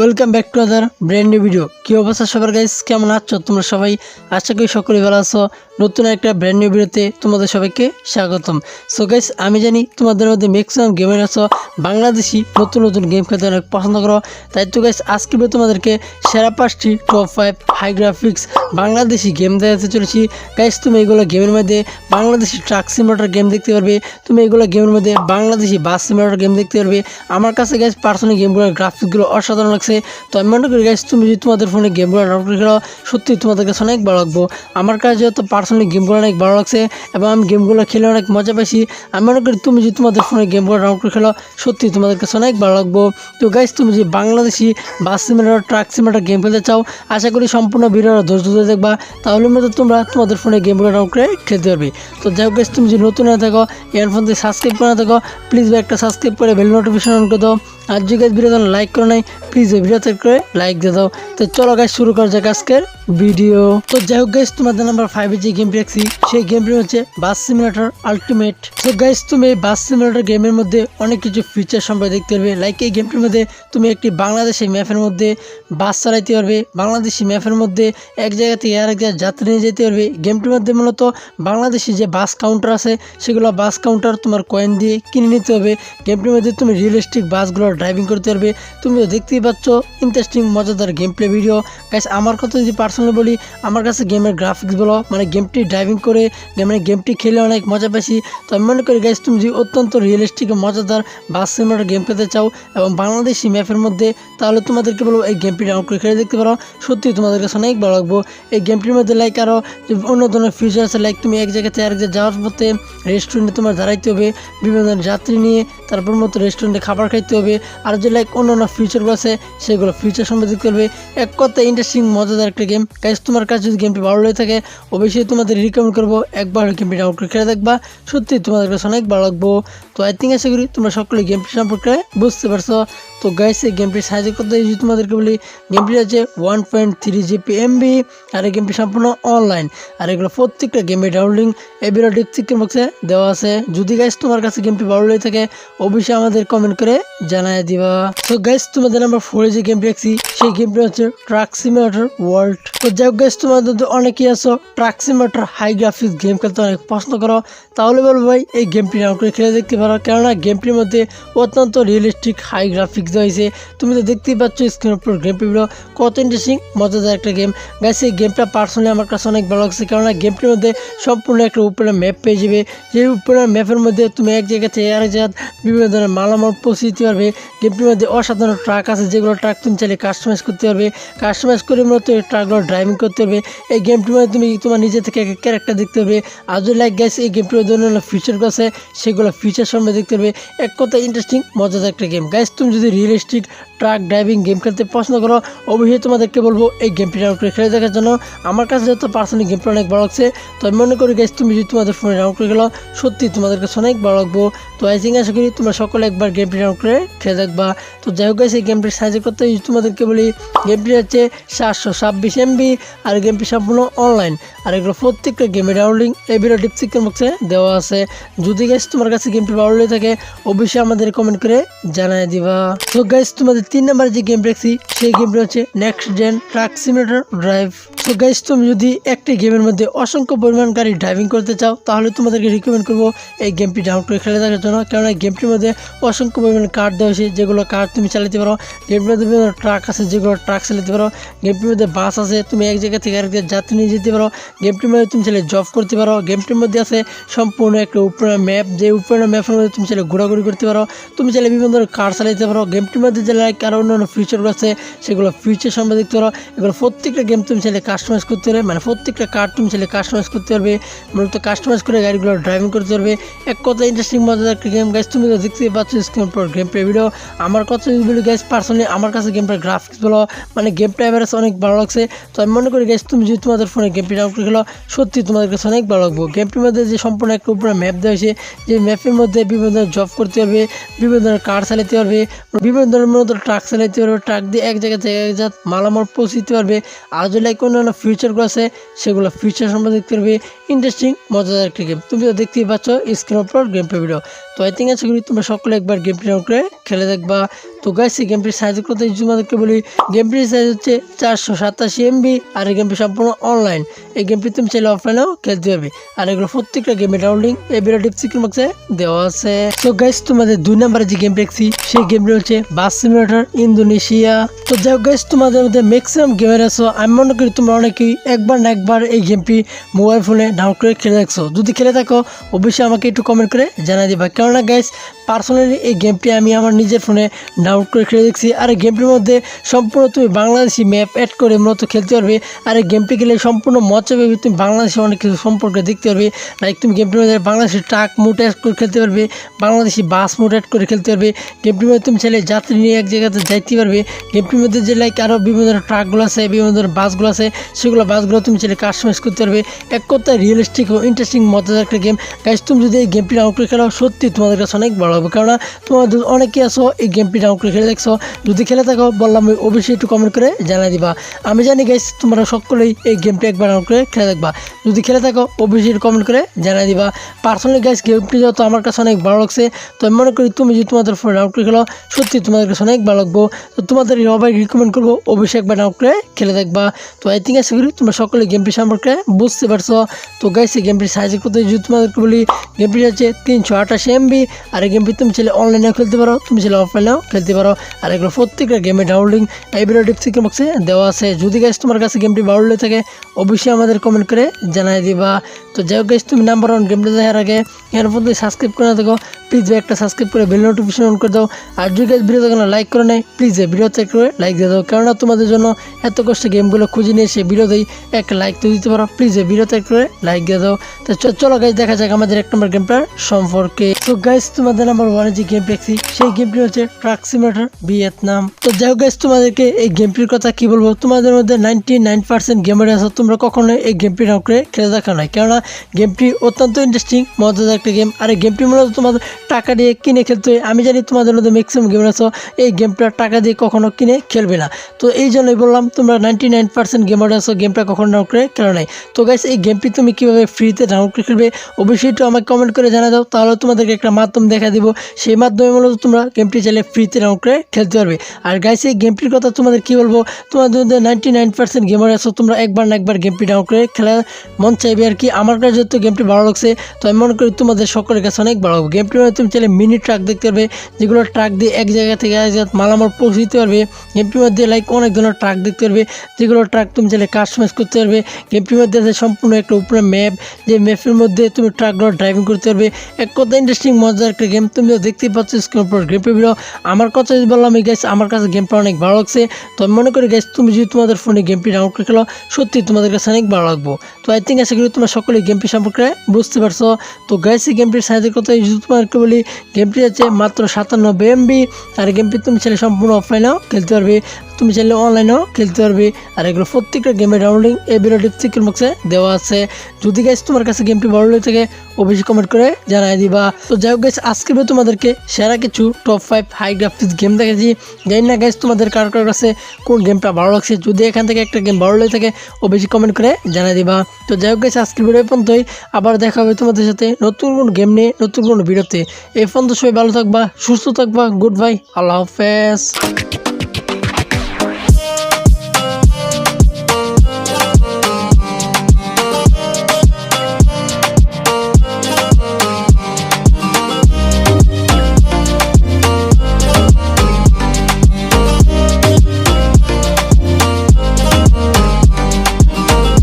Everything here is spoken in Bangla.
Welcome back to other brand new video কী অবস্থা সবার গাইস কেমন আছো? তোমরা সবাই? আশা করি সকলে ভালো আছো। নতুন একটা ব্র্যান্ড নিউ ভিডিওতে তোমাদের সবাইকে স্বাগতম। সো গাইস আমি জানি তোমাদের মধ্যে ম্যাক্সিমাম গেমার আছো। বাংলাদেশি নতুন নতুন গেম খেলতে অনেক পছন্দ করো। তাই তো গাইস আজকে তোমাদেরকে সেরা পাঁচটি top five high graphics Bangladeshi game দেখাতে চলেছি। গাইস তুমি এগুলো গেমের মধ্যে বাংলাদেশি ট্রাক সিমিটার গেম দেখতে পারবে। তুমি এগুলো গেমের মধ্যে বাংলাদেশি বাস সিমিটার গেম দেখতে পারবে। আমার কাছে গাইস পার্সোনালি গেমগুলোর গ্রাফিক্সগুলো অসাধারণ লাগছে। তো আমি মনে করি গাইস তুমি যদি তোমাদের ফোনে গেমগুলো ডাউনলোড করে খেলো সত্যি তোমাদের কাছে অনেক ভালো লাগবো। আমার কাছে যেহেতু পার্সোনালি গেমগুলো অনেক ভালো লাগছে এবং আমি গেমগুলো খেলে অনেক মজা পাইছি। আমি মনে করি তুমি যদি তোমাদের ফোনে গেমগুলো ডাউনলোড করে খেলো সত্যি তোমাদের কাছে অনেক ভালো লাগবো। তো গাইস তুমি যদি Bangladeshi bus simulator truck simulator game খেলতে চাও আশা করি সম্পূর্ণ ভিডিওটা ধৈর্য ধরে দেখবা। তাহলে মতো তোমরা তোমাদের ফোনে গেমগুলো ডাউনলোড করে খেলতে পারবে। তো যাই হোক guys, তুমি যদি নতুন হয়ে থাকো ইয়ারফোন থেকে সাবস্ক্রাইব করে থাকো প্লিজ একটা সাবস্ক্রাইব করে বেল নোটিফিকেশন অন করে দাও। আর যদি গাইজ ভিডিও লাইক করো নাই প্লিজ এই ভিডিও করে লাইক দিয়ে দাও। তো চলো গাছ শুরু করা যাক আজকের ভিডিও। তো যাই হোক গাইস তোমাদের নাম্বার ফাইভে যে গেমটি রাখছি সেই গেমটি হচ্ছে বাস সিমিলেটর আলটিমেট তো গাইজ তুমি এই বাস সিমিলেটর গেমের মধ্যে অনেক কিছু ফিচার সম্পর্কে দেখতে পারবে। লাইক এই গেমটির মধ্যে তুমি একটি বাংলাদেশি ম্যাপের মধ্যে বাস চালাইতে পারবে। বাংলাদেশি ম্যাপের মধ্যে এক জায়গা থেকে আরেক জায়গায় যাত্রী নিয়ে যেতে পারবে। গেমটির মধ্যে মূলত বাংলাদেশি যে বাস কাউন্টার আছে, সেগুলো বাস কাউন্টার তোমার কয়েন দিয়ে কিনে নিতে হবে। গেমটির মধ্যে তুমি রিয়েলিস্টিক বাসগুলো ড্রাইভিং করতে পারবে। তুমি দেখতেই পাচ্ছ ইন্টারেস্টিং মজাদার গেম প্লে ভিডিও গাইস আমার কথা যদি পার্সোনালি বলি, আমার কাছে গেমের গ্রাফিক্স বলো মানে গেমটি ড্রাইভিং করে মানে গেমটি খেলে অনেক মজা পাইছি। তো আমি মনে করি গাইস তুমি যদি অত্যন্ত রিয়েলিস্টিক মজাদার বাস সিনেমার গেম খেলতে চাও এবং বাংলাদেশি ম্যাপের মধ্যে, তাহলে তোমাদেরকে বলব, এই গেমটি ডাউনলোড করে খেলে দেখতে পারো। সত্যি তোমাদের কাছে অনেক ভালো লাগবো। এই গেমটির মধ্যে লাইক আরও অন্য ধরনের ফিচার আছে লাইক তুমি এক জায়গা থেকে আরেক জায়গায় যাওয়ার পথে রেস্টুরেন্টে তোমার দাঁড়াইতে হবে, বিভিন্ন ধরনের যাত্রী নিয়ে তারপর মতো রেস্টুরেন্টে খাবার খাইতে হবে, আর যে লাইক অন্য অন্য ফিচারগুলো আছে, সেগুলো ফিচার সম্বন্ধে করবে এক কথা ইন্টারেস্টিং মজাদার একটা গেম গাইজ তোমার কাছে যদি গেমটি ভালো লেগে থাকে, অবশ্যই তোমাদের রিকমেন্ড করব। একবার গেমটি ডাউনলোড করে খেলে দেখবা। সত্যি তোমাদের কাছে অনেক ভালো লাগবো। তো আই থিঙ্ক আশা করি তোমরা সকলে গেমটি সম্পর্কে বুঝতে পারছ। তো গাইস এই গেমটি সাহায্য করতে যদি তোমাদেরকে বলি গেমটি আছে one point three GB MB আর এই গেমটি সম্পূর্ণ অনলাইন আর এগুলো প্রত্যেকটা গেমের ডাউনলোডিং এই ভিডিও ডিসক্রিপশন বক্সে দেওয়া আছে। যদি গাইস তোমার কাছে গেমটি ভালো লেগে থাকে, অবশ্যই আমাদের কমেন্ট করে জানাই দিবা। তো গাইস তোমাদের আমরা ফোরে যে গেমটি রাখছি সেই গেমটি হচ্ছে ট্রাক সিমিলেটর ওয়ার্ল্ড তো যাই হোক গাইস তোমাদের তো অনেকেই আছো truck simulator high graphics game খেলতে অনেক পছন্দ করো। তাহলে বলব ভাই, এই গেমটি ডাউনলোড করে খেলে দেখতে পারো। কেননা গেমটির মধ্যে অত্যন্ত রিয়েলিস্টিক হাই গ্রাফিক্স হয়েছে তুমি তো দেখতেই পাচ্ছ স্ক্রিন উপর গেমটি ভিডিও কত ইন্টারেস্টিং মজাদার একটা গেম গাইস এই গেমটা পার্সোনালি আমার কাছে অনেক ভালো লাগছে কেননা গেমটির মধ্যে সম্পূর্ণ একটা উপরে ম্যাপ পেয়ে যাবে। যে উপরে ম্যাপের মধ্যে তুমি এক জায়গা থেকে আরেক জায়গা বিভিন্ন ধরনের মালামাল পৌঁছে দিতে পারবে। গেমটির মধ্যে অসাধারণ ট্রাক আছে, যেগুলো ট্রাক তুমি চাইলে কাস্টমাইজ করতে পারবে। কাস্টমাইজ করে মূলত এই ট্রাকগুলো ড্রাইভিং করতে পারবে। এই গেমটির মধ্যে তুমি, তোমার নিজে থেকে একটা ক্যারেক্টার দেখতে আর যদি লাইক গ্যাস এই গেমটির অন্যান্য ফিচারগুলো আছে, সেগুলো ফিচার সম্বন্ধে দেখতে পাবে এক কথা ইন্টারেস্টিং মজাদার একটা গেম গাইস তুমি যদি রিয়েলিস্টিক ট্রাক ড্রাইভিং গেম খেলতে পছন্দ করো, অবশ্যই তোমাদেরকে বলব এই গেমটি ডাউনলোড করে খেলে দেখার জন্য। আমার কাছে যেহেতু পার্সোনালি গেমটা অনেক ভালো লাগছে, তো আমি মনে করি গাইস তুমি যদি তোমাদের ফোনে ডাউনলোড করে গেলো সত্যি তোমাদের কাছে অনেক ভালো লাগবো। তো আই থিঙ্ক আশা করি তোমরা সকলে একবার গেমটি ডাউনলোড করে খেলে দেখবা। তো যাই হোক গাইস এই গেমটি সাহায্য করতে যদি তোমাদেরকে বলি গেমটি হচ্ছে সাতশো ছাব্বিশ এমবি আর গেমটি সম্পূর্ণ অনলাইন আর এগুলো প্রত্যেকটা গেমের ডাউনলোডিং এই ভিডিও ডিসক্রিপশন বক্সে দেওয়া আছে। যদি গাইস তোমার কাছে গেমটি ভালো লেগে থাকে, অবশ্যই আমাদের কমেন্ট করে জানাই দিবা। তো গাইস তোমাদের তিন নাম্বার যে গেম রাখছি সেই গেমটি হচ্ছে next gen truck simulator drive তো গাইস তুমি যদি একটি গেমের মধ্যে অসংখ্য পরিমাণ গাড়ি ড্রাইভিং করতে চাও, তাহলে তোমাদেরকে রিকমেন্ড করব এই গেমটি ডাউনলোড করে খেলে দেখার জন্য। কেননা গেমটির মধ্যে অসংখ্য পরিমাণ কার্ড দেওয়া হয়েছে, যেগুলো কার্ড তুমি চালাতে পারো। গেমটির মধ্যে বিভিন্ন ট্রাক আছে, যেগুলো ট্রাক চালাতে পারো। গেমটির মধ্যে বাস আছে, তুমি এক জায়গা থেকে আরেক জায়গায় যাত্রী নিয়ে যেতে পারো। গেমটির মধ্যে তুমি চাইলে জব করতে পারো। গেমটির মধ্যে আছে সম্পূর্ণ একটা উপরে ম্যাপ যে উপরে ম্যাপের মধ্যে তুমি চাইলে ঘোরাঘুরি করতে পারো। তুমি চাইলে বিভিন্ন ধরনের কার চালাতে পারো। গেমটির মধ্যে যে লাইক আরও অন্যান্য ফিচারগুলো আছে, সেগুলো ফিচার সম্বন্ধে দেখতে পারো। এগুলো প্রত্যেকটা গেম তুমি চাইলে কাস্টমাইজ করতে পারবে মানে প্রত্যেকটা কার তুমি চাইলে কাস্টমাইজ করতে পারবে। মূলত কাস্টমাইজ করে গাড়িগুলো ড্রাইভিং করতে পারবে। এক কথা ইন্টারেস্টিং মজাদার একটা গেম গাইজ তুমি দেখতে পাচ্ছ স্ক্রিন পর গেম প্লে ভিডিও আমার কথা যদি বলি গাইজ পার্সোনালি আমার কাছে গেমটার গ্রাফিক্স বলো মানে গেমটা এভারেজ অনেক ভালো লাগছে। তো আমি মনে করি গাইজ তুমি যদি তোমাদের ফোনে গেমটি ডাউনলোড করে খেলো সত্যি তোমাদের কাছে অনেক ভালো লাগবে। গেমটির মধ্যে যে সম্পূর্ণ একটা উপরে ম্যাপ দেওয়া হয়েছে, যে ম্যাপের মধ্যে বিভিন্ন ধরনের জব করতে পারবে, বিভিন্ন ধরনের কার চালাতে পারবে, বিভিন্ন ধরনের মতো ট্রাক চালাইতে পারবে ট্রাক দিয়ে এক জায়গা থেকে এক জায়গা মালামাল পৌঁছে দিতে পারবে। আর যদি লাইক অন্যান্য ফিউচারগুলো আছে, সেগুলো ফিউচার সম্পর্কে দেখতে পারবে। ইন্টারেস্টিং মজাদার একটা গেম তুমি তো দেখতেই পাচ্ছ স্ক্রিন উপর গেম প্লে ভিডিও তো আই থিঙ্ক করি তোমরা সকলে একবার গেম প্লে করে খেলে দেখবা। তো গাইস এই গেমটির সাইজের কথা তোমাদেরকে বলি গেমটির সাইজ হচ্ছে চারশো সাতাশি এমবি আর এই গেমটি সম্পূর্ণ অনলাইন এই গেমটি তুমি চাইলে অফলাইনেও খেলতে পারবে। আর এগুলো প্রত্যেকটা গেমের ডাউনলিং এই ভিডিও ডিসক্রিপশন বক্সে দেওয়া আছে। তো গাইস তোমাদের দুই নম্বরে যে গেম দেখছি, সেই গেমটি হচ্ছে বাস সিমুলেটর ইন্দোনেশিয়া তো যাই হোক গাইস তোমাদের মধ্যে ম্যাক্সিমাম গেমের আছো। আমি মনে করি তোমরা অনেকেই একবার না একবার এই গেমটি মোবাইল ফোনে ডাউনলোড করে খেলে দেখছ। যদি খেলে থাকো, অবশ্যই আমাকে একটু কমেন্ট করে জানাই দিবা। কেননা গাইস পার্সোনালি এই গেমটি আমি আমার নিজের ফোনে ডাউনলোড করে খেলে দেখছি। আর গেমটির মধ্যে সম্পূর্ণ তুমি বাংলাদেশি ম্যাপ অ্যাড করে মূলত খেলতে পারবে। আর গেমটি খেলে সম্পূর্ণ মজা পাবে, তুমি বাংলাদেশে অনেক কিছু সম্পর্কে দেখতে পারবে। লাইক তুমি গেমটির মধ্যে বাংলাদেশি ট্রাক মুট অ্যাড করে খেলতে পারবে, বাংলাদেশি বাস মুট অ্যাড করে খেলতে পারবে। গেমটির মধ্যে তুমি চাইলে যাত্রী নিয়ে এক জায়গাতে যাইতে পারবে। গেমটির মধ্যে যে লাইক আরও বিভিন্ন ধরনের ট্রাকগুলো আছে, বিভিন্ন ধরনের বাসগুলো আছে, সেগুলো বাসগুলো তুমি চাইলে কাস্টমাইজ করতে পারবে। এক কথায় রিয়েলিস্টিক ও ইন্টারেস্টিং মজাদার একটা গেম গাইজ তুমি যদি এই গেমটি ডাউনলোড করে খেলো, সত্যি তোমাদের কাছে অনেক ভালো হবে। কারণ তোমাদের অনেকে আসো এই গেমটি ডাউনলোড করে খেলে দেখছ? যদি খেলে থাকো, বললাম অবশ্যই একটু কমেন্ট করে জানাই দিবা। আমি জানি গাইস তোমরা সকলেই এই গেমটি একবার করে খেলে দেখবা। যদি খেলে থাকো, অবশ্যই একটু কমেন্ট করে জানাই দিবা। পার্সোনালি গাইজ গেমটি যত আমার কাছে অনেক ভালো লাগছে, তো আমি মনে করি তুমি যদি তোমাদের ফোনে ডাউনলোড করে খেলো, সত্যি তোমাদের কাছে অনেক ভালো লাগবো। তো তোমাদের সবাই রিকমেন্ড করব, অবশ্যই একবার ডাউনলোড করে খেলে দেখবা। তো আই থিঙ্ক আশা করি তোমরা সকলে গেমটি সম্পর্কে বুঝতে পারছ। তো গাইস এই গেমটির সাইজ করতে যদি তোমাদেরকে বলি গেমটি হচ্ছে তিনশো আঠাশ এমবি আর এই গেমটি তুমি চাইলে অনলাইনেও খেলতে পারো, তুমি চাইলে অফলাইনেও খেলতে পারো। আর এগুলো প্রত্যেকটা গেমের ডাউনলোডিং এই ভিডিও ডিসক্রিপশন বক্সে দেওয়া আছে। যদি গাইস তোমার কাছে গেমটি ভালো লেগে থাকে, অবশ্যই আমাদের কমেন্ট করে জানাই দিবা। তো যাই হোক গাইস তুমি নাম্বার ওয়ান গেমটা দেখার আগে এর মধ্যে সাবস্ক্রাইব করে থাকো প্লিজ একটা সাবস্ক্রাইব করে বেল নোটিফিকেশন অন করে দাও। আর যদি গাইস ভিডিও দেখো লাইক করে নেয় প্লিজ ভিডিওতে করে লাইক দিয়ে দাও। কেননা তোমাদের জন্য এত কষ্ট গেমগুলো খুঁজে নিয়ে এসে ভিডিওতেই একটা লাইক তো দিতে পারো। প্লিজ ভিডিওতে করে লাইক দিয়ে দাও। তো চলো গাইজ দেখা যাক আমাদের এক নম্বর গেমটার সম্পর্কে। তো গাইজ তোমাদের নাম্বার ওয়ানে যে গেম দেখছি, সেই গেমটি হচ্ছে ট্রাক সিমেটার ভিয়েতনাম তো যাই হোক তোমাদেরকে এই গেমটির কথা কি বলব? তোমাদের মধ্যে নাইনটি নাইন পার্সেন্ট গেমার আছে, তোমরা কখনোই এই গেমটি নাও করে খেলে দেখা নয় কেননা গেমটি অত্যন্ত ইন্টারেস্টিং মজাদার একটা গেম আর এই গেমটি মূলত তোমাদের টাকা দিয়ে কিনে খেলতে আমি জানি তোমাদের মধ্যে ম্যাক্সিমাম গেমার আছো, এই গেমটা টাকা দিয়ে কখনো কিনে খেলবে না। তো এই জন্যই বললাম, তোমরা নাইনটি নাইন পার্সেন্ট গেমার আছো গেমটা কখনো ডাউনলোড করে খেলো নাই। তো গাইস এই গেমটি তুমি কীভাবে ফ্রিতে ডাউনলোড করে খেলবে, অবশ্যই একটু আমাকে কমেন্ট করে জানা দাও। তাহলে তোমাদেরকে একটা মাধ্যম দেখা দিব। সেই মাধ্যমে মূলত তোমরা গেমটি চাইলে ফ্রিতে করে খেলতে পারবে। আর গাইস এই গেমটির কথা তোমাদের কি বলব? তোমাদের মধ্যে নাইনটি নাইন পার্সেন্ট গেমার আছো, তোমরা একবার না একবার গেমটি ডাউনলোড করে খেলা মন চাইবে আর কি। আমার কাছে যেহেতু গেমটি ভালো লাগছে, তো আমি মনে করি তোমাদের সকলের কাছে অনেক ভালো গেমটির মধ্যে তুমি চাইলে মিনি ট্রাক দেখতে পারবে, যেগুলো ট্রাক দিয়ে এক জায়গা থেকে এক জায়গা মালামাল পৌঁছে দিতে পারবে। গেমটির মধ্যে লাইক অনেক ধরনের ট্রাক দেখতে পারবে, যেগুলো ট্রাক তুমি চাইলে কাস্টমাইজ করতে পারবে। গেমটির মধ্যে আছে সম্পূর্ণ একটা উপরে ম্যাপ যে ম্যাপের মধ্যে তুমি ট্রাকগুলো ড্রাইভিং করতে পারবে। এক কথা ইন্টারেস্টিং মজার একটা গেম তুমি দেখতেই পাচ্ছ স্ক্রিন পর গেমটির ভিডিও আমার কথা যদি বললাম, এই গাইস আমার কাছে গেমটা অনেক ভালো লাগছে। তো আমি মনে করি গাইস তুমি যদি তোমাদের ফোনে গেমটি ডাউনলোড করে খেলো, সত্যি তোমাদের কাছে অনেক ভালো লাগবো। তো আই থিঙ্ক আশা করি তোমরা সকলে গেমটি সম্পর্কে বুঝতে পারছ। তো গাইস এই গেমটির সাইজের কথা যদি তোমাদেরকে বলি গেমটি আছে মাত্র সাতান্নব্বই এমবি আর গেমটি তুমি চাইলে সম্পূর্ণ অফলাইনেও খেলতে পারবে। তুমি চাইলে অনলাইনেও খেলতে পারবে। আর এগুলো প্রত্যেকটা গেমের ডাউনলোডিং এই ভিডিও ডিসক্রিপশন বক্সে দেওয়া আছে। যদি গাইস তোমার কাছে গেমটি ভালো লেগে থাকে অবশ্যই কমেন্ট করে জানাই দিবা। তো যাই হোক গাইস আজকে তোমাদেরকে সেরা কিছু top five high graphics game দেখেছি। জানি না গাইস তোমাদের কার কার কাছে কোন গেমটা ভালো লাগছে। যদি এখান থেকে একটা গেম ভালো লেগে থাকে, অবশ্যই কমেন্ট করে জানাই দিবা। তো যাই হোক গাইস আজকের ভিডিও পর্যন্তই। আবার দেখা হবে তোমাদের সাথে নতুন কোনো গেম নিয়ে, নতুন কোনো ভিডিওতে এই পর্যন্ত সবাই ভালো থাকবা, সুস্থ থাকবা গুড বাই আল্লাহ হাফেজ।